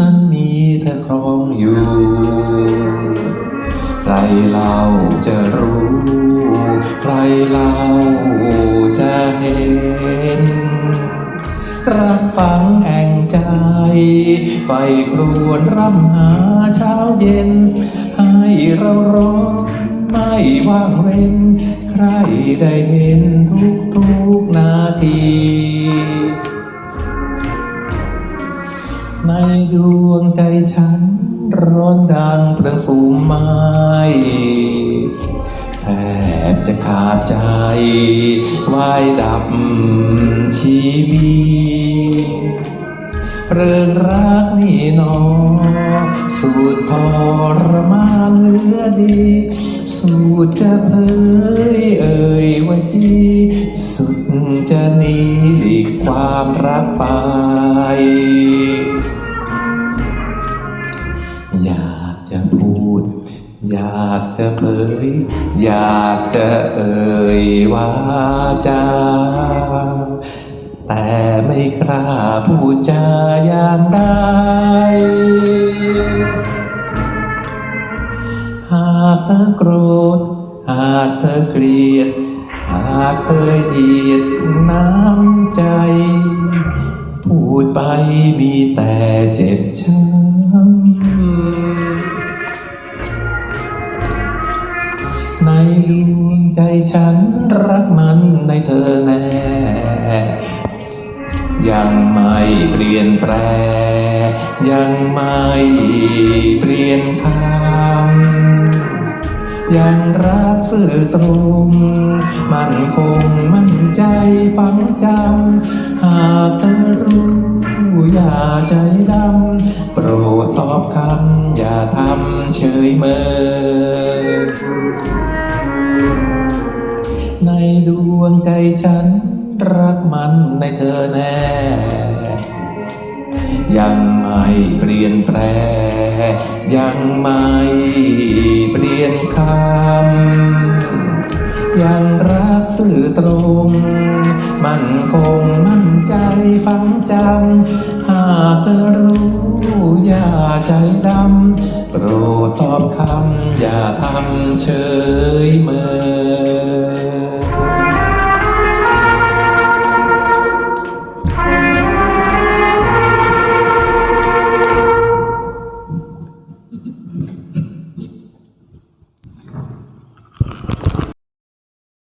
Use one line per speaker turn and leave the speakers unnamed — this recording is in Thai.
นั้นมีเธอครองอยู่ ใครเล่าจะรู้ ใครเล่าจะเห็น รักฝังแห่งใจ ไฟครวนร่ำหาเช้าเย็น ให้เราร้องไม่ว่างเว้น ใครได้เห็นทุกทุกๆนาที ในดวงใจฉัน ร้อนดังเพลิงสูงไม้แทบจะขาดใจวายดับชีวิตเรื่องรักนี่นอ สูตรทรมานเหลือดี สูตรจะเผยเอ่ยว่าจีสุดจะหนีหลีกความรักไป จะเผย อยากจะเอ่ยวาจา แต่ไม่กล้าพูดจาอย่างใดหากเธอโกรธ หากเธอเกลียด หากเธอเหยียดน้ำใจ พูดไปมีแต่เจ็บช้ำ ในดวงใจฉันรักมันในเธอแน่ ยังไม่เปลี่ยนแปลงยังไม่เปลี่ยนคำยังรักสื่อตรง มันคงมั่นใจฝังจำหากเธอรู้อย่าใจดำ โปรดตอบคำอย่าทำเฉยเมอใน ดวงใจฉัน รักมันในเธอแน่ ยังไม่เปลี่ยนแปลงยังไม่เปลี่ยนคำยังรักสื่อตรง มันคงมั่นใจฝังจำหากเธอรู้อย่าใจดำโปรดตอบคำอย่าทำเฉยเมอ